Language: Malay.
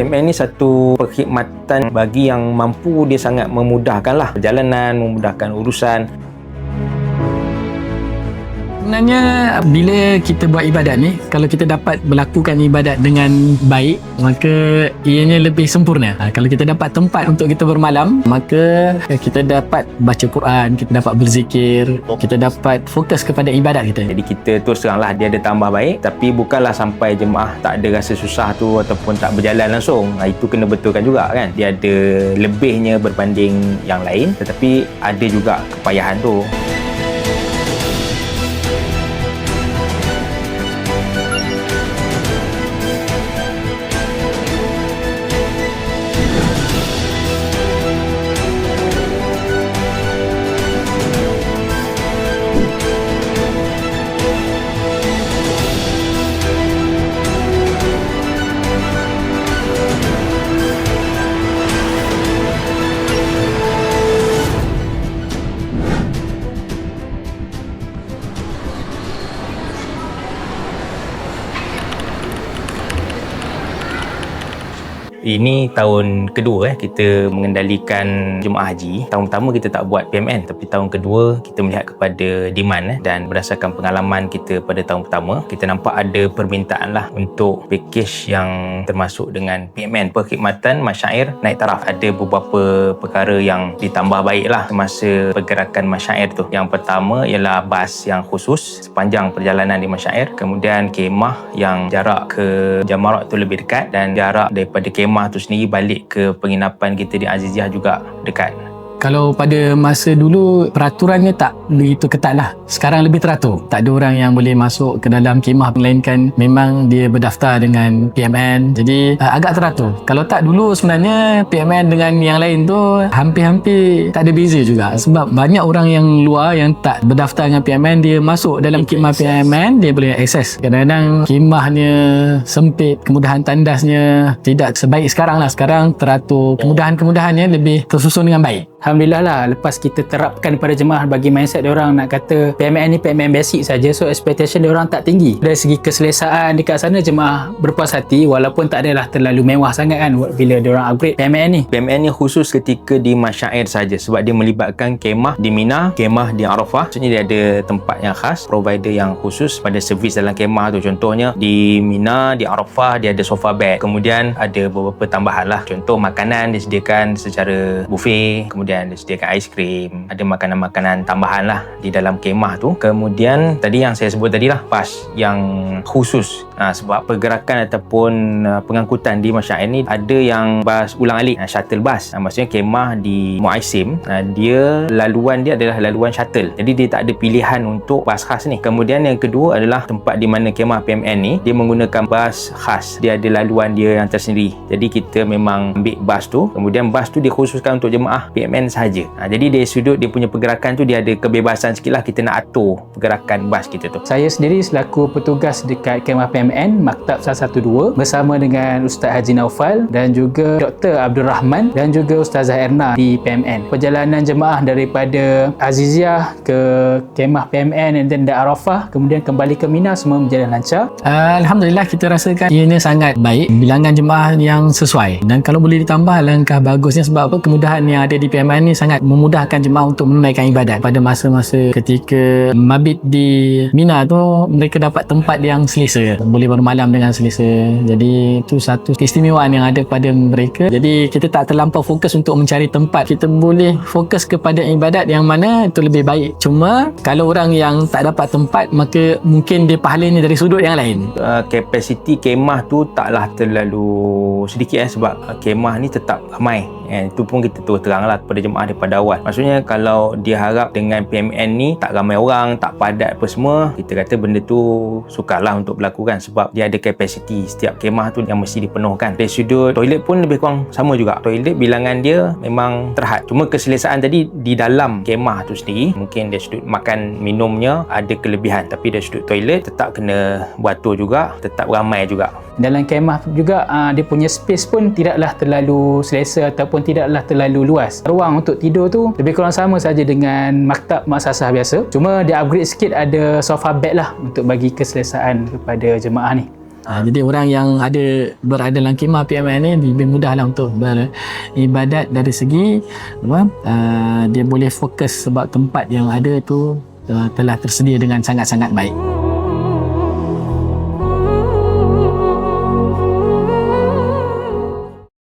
PMN ni satu perkhidmatan bagi yang mampu dia sangat memudahkan lah perjalanan, memudahkan urusan Sebenarnya bila kita buat ibadat ni Kalau kita dapat melakukan ibadat dengan baik Maka ianya lebih sempurna. Ha, Kalau kita dapat tempat untuk kita bermalam Maka kita dapat baca Quran Kita dapat berzikir Kita dapat fokus kepada ibadat kita. Jadi kita terus teranglah dia ada tambah baik Tapi bukanlah sampai jemaah tak ada rasa susah tu Ataupun tak berjalan langsung. Ha, Itu kena betulkan juga kan? Dia ada lebihnya berbanding yang lain Tetapi ada juga kepayahan tu Ini tahun kedua eh kita mengendalikan jemaah haji. Tahun pertama kita tak buat PMN tapi tahun kedua kita melihat kepada demand eh dan berdasarkan pengalaman kita pada tahun pertama kita nampak ada permintaan lah untuk package yang termasuk dengan PMN perkhidmatan masyair naik taraf. Ada beberapa perkara yang ditambah baik lah semasa pergerakan masyair tu. Yang pertama ialah bas yang khusus sepanjang perjalanan di masyair. Kemudian kemah yang jarak ke Jamarat tu lebih dekat dan jarak daripada kemah kemah tu sendiri balik ke penginapan kita di Aziziah juga dekat kalau pada masa dulu peraturannya tak begitu ketat lah. Sekarang lebih teratur. Tak ada orang yang boleh masuk ke dalam kemah melainkan memang dia berdaftar dengan PMN. Jadi uh, agak teratur. Kalau tak dulu sebenarnya PMN dengan yang lain tu hampir-hampir tak ada beza juga. Sebab banyak orang yang luar yang tak berdaftar dengan PMN dia masuk dalam kemah PMN dia boleh akses. Kadang-kadang kemahnya sempit, kemudahan tandasnya tidak sebaik sekarang lah. Sekarang teratur. Kemudahan-kemudahannya lebih tersusun dengan baik. Alhamdulillah lah lepas kita terapkan pada jemaah bagi mindset orang nak kata PMN ni PMN basic saja so expectation orang tak tinggi. Dari segi keselesaan dekat sana jemaah berpuas hati walaupun tak adalah terlalu mewah sangat kan bila orang upgrade PMN ni. PMN ni khusus ketika di Masyair saja sebab dia melibatkan kemah di Mina kemah di Arafah. Maksudnya dia ada tempat yang khas provider yang khusus pada servis dalam kemah tu. Contohnya di Mina di Arafah dia ada sofa bed. Kemudian ada beberapa tambahan lah. Contoh makanan disediakan secara buffet kemudian kemudian disediakan aiskrim ada makanan-makanan tambahan lah di dalam kemah tu. Kemudian tadi yang saya sebut tadi lah pas yang khusus. Ha, sebab pergerakan ataupun uh, pengangkutan di Masyair ni ada yang bas ulang alik. Ha, shuttle bus. Ha, maksudnya kemah di Muaisim ha, dia laluan dia adalah laluan shuttle. Jadi dia tak ada pilihan untuk bas khas ni. Kemudian yang kedua adalah tempat di mana kemah PMN ni dia menggunakan bas khas. Dia ada laluan dia yang tersendiri. Jadi kita memang ambil bas tu. Kemudian bas tu dikhususkan untuk jemaah PMN sahaja. Ha, jadi dari sudut dia punya pergerakan tu dia ada kebebasan sikit lah kita nak atur pergerakan bas kita tu. Saya sendiri selaku petugas dekat kemah PMN Maktab 112 bersama dengan Ustaz Haji Naufal dan juga Dr. Abdul Rahman dan juga Ustazah Erna di PMN. Perjalanan jemaah daripada Aziziah ke kemah PMN dan then Arafah kemudian kembali ke Mina semua berjalan lancar. Alhamdulillah kita rasakan ianya sangat baik bilangan jemaah yang sesuai dan kalau boleh ditambah langkah bagusnya sebab apa kemudahan yang ada di PMN Iman ni sangat memudahkan jemaah untuk menunaikan ibadat. Pada masa-masa ketika mabit di Mina tu mereka dapat tempat yang selesa. Boleh bermalam dengan selesa. Jadi itu satu keistimewaan yang ada pada mereka. Jadi kita tak terlampau fokus untuk mencari tempat. Kita boleh fokus kepada ibadat yang mana itu lebih baik. Cuma kalau orang yang tak dapat tempat maka mungkin dia pahalanya dari sudut yang lain. Uh, kapasiti kemah tu taklah terlalu sedikit eh, sebab kemah ni tetap ramai eh, itu pun kita terus terang lah kepada jemaah daripada awal. Maksudnya kalau dia harap dengan PMN ni tak ramai orang tak padat apa semua kita kata benda tu sukarlah untuk berlaku kan. Sebab dia ada kapasiti setiap kemah tu yang mesti dipenuhkan. Dari sudut toilet pun lebih kurang sama juga. Toilet bilangan dia memang terhad. Cuma keselesaan tadi di dalam kemah tu sendiri mungkin dari sudut makan minumnya ada kelebihan. Tapi dari sudut toilet tetap kena beratur juga tetap ramai juga. Dalam kemah juga uh, dia punya space pun tidaklah terlalu selesa ataupun tidaklah terlalu luas. Ruang untuk tidur tu lebih kurang sama saja dengan maktab maksasah biasa. Cuma dia upgrade sikit ada sofa bed lah untuk bagi keselesaan kepada jemaah ni. Ha, jadi orang yang ada berada dalam kemah PMN ni lebih mudahlah untuk beribadat dari segi apa, uh, dia boleh fokus sebab tempat yang ada tu uh, telah tersedia dengan sangat-sangat baik.